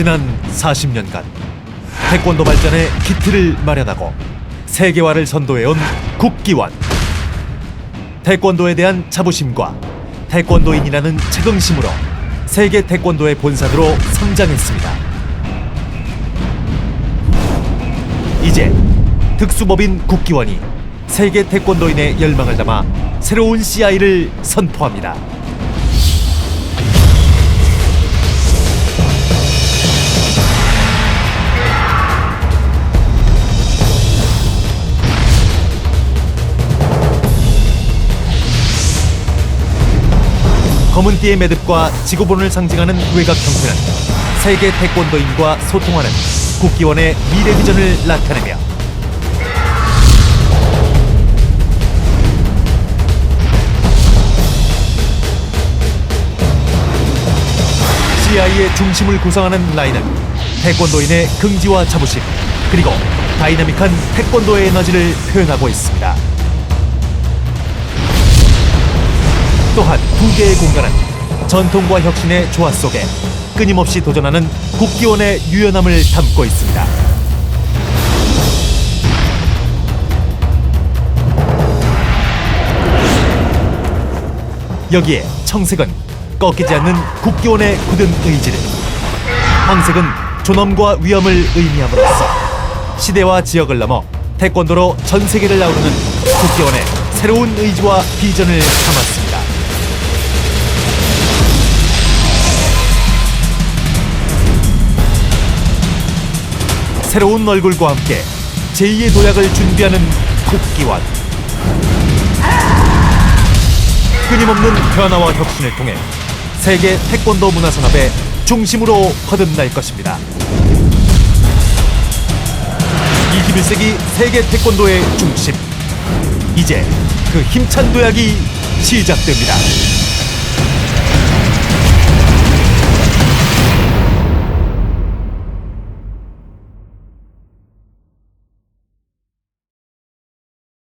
지난 40년간 태권도 발전에 기틀을 마련하고 세계화를 선도해온 국기원 태권도에 대한 자부심과 태권도인이라는 책임심으로 세계 태권도의 본산으로 성장했습니다. 이제 특수법인 국기원이 세계 태권도인의 열망을 담아 새로운 CI를 선포합니다. 검은 띠의 매듭과 지구본을 상징하는 외곽 형태는 세계 태권도인과 소통하는 국기원의 미래 비전을 나타내며 CI의 중심을 구성하는 라인은 태권도인의 긍지와 자부심 그리고 다이나믹한 태권도의 에너지를 표현하고 있습니다. 또한 두 개의 공간은 전통과 혁신의 조화 속에 끊임없이 도전하는 국기원의 유연함을 담고 있습니다. 여기에 청색은 꺾이지 않는 국기원의 굳은 의지를 황색은 존엄과 위엄을 의미함으로써 시대와 지역을 넘어 태권도로 전 세계를 아우르는 국기원의 새로운 의지와 비전을 담았습니다. 새로운 얼굴과 함께 제2의 도약을 준비하는 국기원 끊임없는 변화와 혁신을 통해 세계 태권도 문화 산업의 중심으로 거듭날 것입니다. 21세기 세계 태권도의 중심 이제 그 힘찬 도약이 시작됩니다.